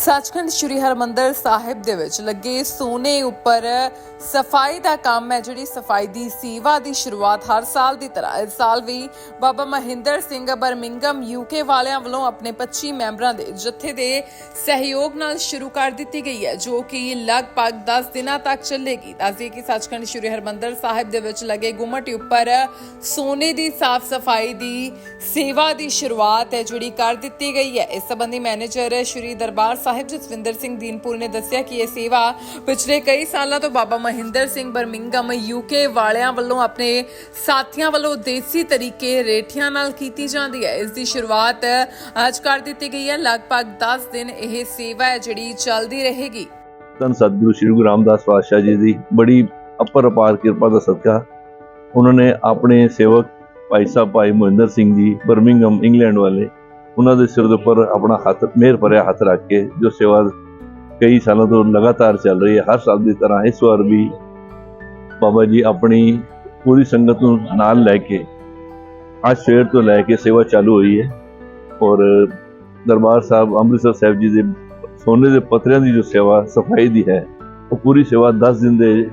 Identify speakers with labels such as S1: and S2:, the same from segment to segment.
S1: ਸੱਚਖੰਡ ਸ੍ਰੀ ਹਰਮੰਦਰ ਸਾਹਿਬ ਦੇ ਵਿੱਚ ਲੱਗੇ ਸੋਨੇ ਉੱਪਰ ਸਫ਼ਾਈ ਦਾ ਕੰਮ ਹੈ, ਜਿਹੜੀ ਸਫ਼ਾਈ ਦੀ ਸੇਵਾ ਦੀ ਸ਼ੁਰੂਆਤ ਹਰ ਸਾਲ ਦੀ ਤਰ੍ਹਾਂ, ਇਸ ਸਾਲ ਵੀ ਬਾਬਾ ਮਹਿੰਦਰ ਸਿੰਘ ਬਰਮਿੰਗਮ ਯੂਕੇ ਵਾਲਿਆਂ ਵੱਲੋਂ ਆਪਣੇ 25 ਮੈਂਬਰਾਂ ਦੇ ਜਥੇ ਦੇ ਸਹਿਯੋਗ ਨਾਲ ਸ਼ੁਰੂ ਕਰ ਦਿੱਤੀ ਗਈ ਹੈ, ਜੋ ਕਿ ਲਗਭਗ 10 ਦਿਨਾਂ ਤੱਕ ਚੱਲੇਗੀ। ਦੱਸਦੇ ਕਿ ਸੱਚਖੰਡ ਸ੍ਰੀ ਹਰਮੰਦਰ ਸਾਹਿਬ ਦੇ ਵਿੱਚ ਲੱਗੇ ਗੁੰਮਟ ਉੱਪਰ ਸੋਨੇ ਦੀ ਸਾਫ਼ ਸਫ਼ਾਈ ਦੀ ਸੇਵਾ ਦੀ ਸ਼ੁਰੂਆਤ ਹੈ, ਜਿਹੜੀ ਕਰ ਦਿੱਤੀ ਗਈ ਹੈ। ਇਸ ਸੰਬੰਧੀ ਮੈਨੇਜਰ ਸ਼੍ਰੀ ਦਰਬਾਰ ਸਾਹਿਬ ਜਸਵਿੰਦਰ ਸਿੰਘ ਦੀਨਪੁਰ ਨੇ ਦੱਸਿਆ ਕਿ ਇਹ ਸੇਵਾ ਪਿਛਲੇ ਕਈ ਸਾਲਾਂ ਤੋਂ ਬਾਬਾ ਮਹਿੰਦਰ ਸਿੰਘ ਬਰਮਿੰਗਮ ਯੂਕੇ ਵਾਲਿਆਂ ਵੱਲੋਂ ਆਪਣੇ ਸਾਥੀਆਂ ਵੱਲੋਂ ਦੇਸੀ ਤਰੀਕੇ ਰੇਠੀਆਂ ਨਾਲ ਕੀਤੀ ਜਾਂਦੀ ਹੈ। ਇਸ ਦੀ ਸ਼ੁਰੂਆਤ ਅੱਜ ਕਰ ਦਿੱਤੀ ਗਈ ਹੈ। ਲਗਭਗ 10 ਦਿਨ ਇਹ ਸੇਵਾ ਹੈ ਜਿਹੜੀ ਚੱਲਦੀ ਰਹੇਗੀ।
S2: ਧੰਨ ਸਤਿਗੁਰੂ ਸ੍ਰੀ ਗੁਰੂ ਰਾਮਦਾਸ ਪਾਤਸ਼ਾਹ ਜੀ ਦੀ ਬੜੀ ਅਪਰ ਅਪਾਰ ਕਿਰਪਾ ਦਾ ਸਦਕਾ। ਉਹਨਾਂ ਨੇ ਆਪਣੇ ਸੇਵਕ ਭਾਈ ਸਾਹਿਬ ਭਾਈ ਮਹਿੰਦਰ ਸਿੰਘ ਜੀ ਬਰਮਿੰਗਮ ਇੰਗਲੈਂਡ ਵਾਲੇ ਉਹਨਾਂ ਦੇ ਸਿਰ ਦੇ ਉੱਪਰ ਆਪਣਾ ਹੱਥ, ਮਿਹਰ ਭਰਿਆ ਹੱਥ ਰੱਖ ਕੇ ਜੋ ਸੇਵਾ ਕਈ ਸਾਲਾਂ ਤੋਂ ਲਗਾਤਾਰ ਚੱਲ ਰਹੀ ਹੈ, ਹਰ ਸਾਲ ਦੀ ਤਰ੍ਹਾਂ ਇਸ ਵਾਰ ਵੀ ਬਾਬਾ ਜੀ ਆਪਣੀ ਪੂਰੀ ਸੰਗਤ ਨੂੰ ਨਾਲ ਲੈ ਕੇ ਅੱਜ ਸਵੇਰ ਤੋਂ ਲੈ ਕੇ ਸੇਵਾ ਚਾਲੂ ਹੋਈ ਹੈ ਔਰ ਦਰਬਾਰ ਸਾਹਿਬ ਅੰਮ੍ਰਿਤਸਰ ਸਾਹਿਬ ਜੀ ਦੇ ਸੋਨੇ ਦੇ ਪੱਤਰਿਆਂ ਦੀ ਜੋ ਸੇਵਾ, ਸਫ਼ਾਈ ਦੀ ਹੈ, ਉਹ ਪੂਰੀ ਸੇਵਾ 10 ਦਿਨ ਦੇ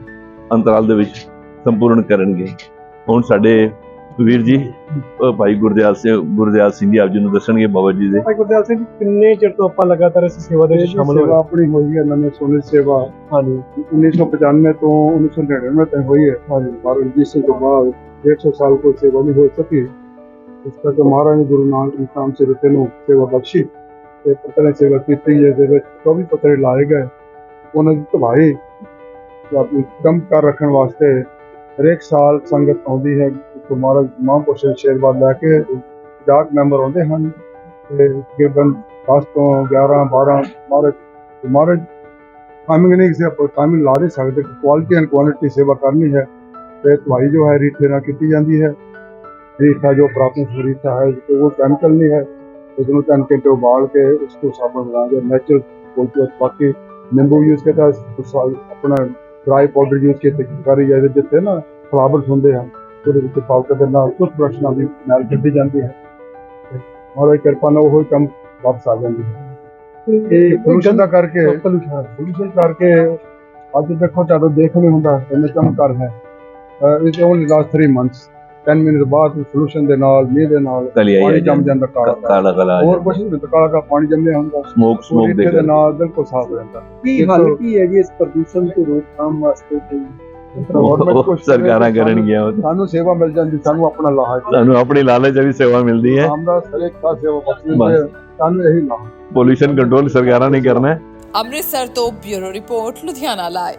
S2: ਅੰਤਰਾਲ ਦੇ ਵਿੱਚ ਸੰਪੂਰਨ ਕਰਨਗੇ। ਹੁਣ ਸਾਡੇ ਵੀਰ ਜੀ ਅਹ ਭਾਈ ਗੁਰਦਿਆਲ ਸਿੰਘ ਗੁਰਦਿਆਲ ਸਿੰਘ ਜੀ ਆਪ ਜੀ ਨੂੰ ਦੱਸਣਗੇ ਬਾਬਾ ਜੀ ਦੇ।
S3: ਭਾਈ ਗੁਰਦਿਆਲ ਸਿੰਘ ਜੀ, ਕਿੰਨੇ ਚਿਰ ਤੋਂ ਆਪਾਂ ਲਗਾਤਾਰ ਇਸ ਸੇਵਾ ਦੇ ਵਿੱਚ ਸ਼ਾਮਲ
S4: ਸੇਵਾ
S3: ਹੋਏ
S4: ਆਪਣੀ ਹੋਈ ਹੈ ਨਵੇਂ ਸੋਨੇ ਸੇਵਾ।
S3: ਹਾਂਜੀ।
S4: 1995 ਤੋਂ 1999 ਤੱਕ ਹੋਈ ਹੈ। ਹਾਂਜੀ। ਬਾਬਾ ਰਣਜੀਤ ਸਿੰਘ ਤੋਂ ਬਾਅਦ 150 ਸਾਲ ਕੋਈ ਸੇਵਾ ਨਹੀਂ ਹੋ ਸਕੀ। ਇਸ ਕਰਕੇ ਮਹਾਰਾਜ ਨੇ ਗੁਰੂ ਨਾਨਕ ਨਾਮ ਸੇ ਰਤੇ ਨੂੰ ਸੇਵਾ ਬਖਸ਼ੀ ਤੇ ਪਤਰੇ ਸੇਵਾ ਕੀਤੀ ਹੈ ਜਿਹਦੇ ਵਿੱਚ 24 ਪਤਰੇ ਲਾਏ ਗਏ। ਉਹਨਾਂ ਦੀ ਧਵਾਈ ਤੇ ਆਪਣੀ ਕੰਮ ਕਰ ਰੱਖਣ ਵਾਸਤੇ ਹਰੇਕ ਸਾਲ ਸੰਗਤ ਆਉਂਦੀ ਹੈ। ਮਹਾਰਾਜ ਮਹਾਂਪੁਰਸ਼ਾਂ ਦੇ ਆਸ਼ੀਰਵਾਦ ਲੈ ਕੇ ਜਾਟ ਮੈਂਬਰ ਆਉਂਦੇ ਹਨ ਤੇ ਤਕਰੀਬਨ 10 ਤੋਂ 11 12 ਮਹਾਰਾਜ ਮਹਾਰਾਜ ਟਾਈਮਿੰਗ ਨਹੀਂ ਕਿਸੇ ਆਪਾਂ ਟਾਈਮਿੰਗ ਲਾ ਨਹੀਂ ਸਕਦੇ ਕੁਆਲਿਟੀ ਐਂਡ ਕੁਆਂਟੀਟੀ ਸੇਵਾ ਕਰਨੀ ਹੈ ਤੇ ਦਵਾਈ ਜੋ ਹੈ ਰੀਠੇ ਨਾਲ ਕੀਤੀ ਜਾਂਦੀ ਹੈ। ਰੀਠਾ ਜੋ ਪ੍ਰਾਪਤ ਰੀਠਾ ਹੈ ਉਹ ਕੈਮੀਕਲ ਨਹੀਂ ਹੈ ਇਸ ਨੂੰ ਤਿੰਨ ਘੰਟੇ ਉਬਾਲ ਕੇ ਉਸ ਨੂੰ ਸਾਬਣ ਲਾ ਕੇ ਨੈਚੁਰਲ ਕੋਈ ਬਾਕੀ ਨਿੰਬੂ ਯੂਜ਼ ਕਰਦਾ ਆਪਣਾ ਡਰਾਈ ਪਾਊਡਰ ਯੂਜ਼ ਕਰਕੇ ਕਰੀ ਜਾਂਦੇ ਜਿੱਥੇ ਨਾ ਫਲਾਵਰਸ ਹੁੰਦੇ ਹਨ। ਉਹਦੇ ਵਿੱਚ ਪਾਊਡਰ ਦੇ ਨਾਲ ਕੁਝ ਬ੍ਰਸ਼ ਨਾਲ ਵੀ ਨਾਲ ਕੱਢੀ ਜਾਂਦੀ ਹੈ। ਤੇ ਮਹਾਰਾਜ ਕਿਰਪਾ ਨਾਲ ਉਹ ਕੰਮ ਵਾਪਸ ਆ ਜਾਂਦੀ ਹੈ। ਇਹ ਪੋਲੂਸ਼ਨ ਦਾ ਕਰਕੇ
S3: ਪੋਲੂਸ਼ਨ
S4: ਪੋਲੂਸ਼ਨ ਕਰਕੇ ਅੱਜ ਦੇਖੋ ਤੁਹਾਨੂੰ ਦੇਖ ਨਹੀਂ ਹੁੰਦਾ ਇੰਨੇ ਚਮਕਾਰ ਹੈ। ਇਸ ਓਨਲੀ ਲਾਸਟ 3 ਮੰਥਸ 10 ਮਿੰਟ ਬਾਅਦ ਸੋਲੂਸ਼ਨ ਦੇ ਨਾਲ ਮੀਂਹ ਦੇ ਨਾਲ
S2: ਕਲੀ ਆਈ
S4: ਪਾਣੀ
S2: ਹੈ
S4: ਜੰਮ ਜਾਂਦਾ ਕਾਲਾ ਕਾਲਾ।
S2: ਕਾਲਾ ਕਾਲਾ
S4: ਹੋਰ ਕੁਝ ਨਹੀਂ ਹੁੰਦਾ, ਕਾਲਾ ਕਾਲਾ ਪਾਣੀ ਜੰਮਿਆ ਹੁੰਦਾ।
S2: ਸਮੋਕ ਸਮੋਕ
S4: ਸਮੋਕ
S2: ਦੇ
S4: ਦੇ ਨਾਲ ਬਿਲਕੁਲ ਸਾਫ਼ ਹੋ ਜਾਂਦਾ।
S3: ਕੀ
S4: ਇੱਕ-
S3: ਹੱਲ ਕੀ ਹੈ ਜੀ ਇਸ ਪ੍ਰਦੂਸ਼ਣ ਤੋਂ ਰੋਕਥਾਮ ਵਾਸਤੇ ਤੇ
S4: Government
S2: ਉਹ ਸਰਕਾਰਾਂ
S4: ਕਰੇ
S2: ਕਰਨਗੀਆਂ ਉਹ।
S4: ਸਾਨੂੰ ਸੇਵਾ ਮਿਲ ਜਾਂਦੀ ਸਾਨੂੰ ਆਪਣਾ ਲਾਹਾ
S2: ਸਾਨੂੰ ਆਪਣੀ ਲਾਲਚ ਵੀ ਸੇਵਾ ਮਿਲਦੀ ਹੈ।
S4: ਰਾਮਦਾਸ ਹਰੇਕ ਦਾ ਸੇਵਾ ਬਖਸ਼ੀ
S2: ਬਸ।
S4: ਸਾਨੂੰ ਇਹੀ ਲਾਹਾ
S2: ਪੋਲੂਸ਼ਨ ਕੰਟਰੋਲ ਸਰਕਾਰਾਂ ਨੇ ਕਰਨਾ ਹੈ।
S1: ਅੰਮ੍ਰਿਤਸਰ ਤੋਂ ਬਿਊਰੋ ਰਿਪੋਰਟ ਲੁਧਿਆਣਾ ਲਾਈਵ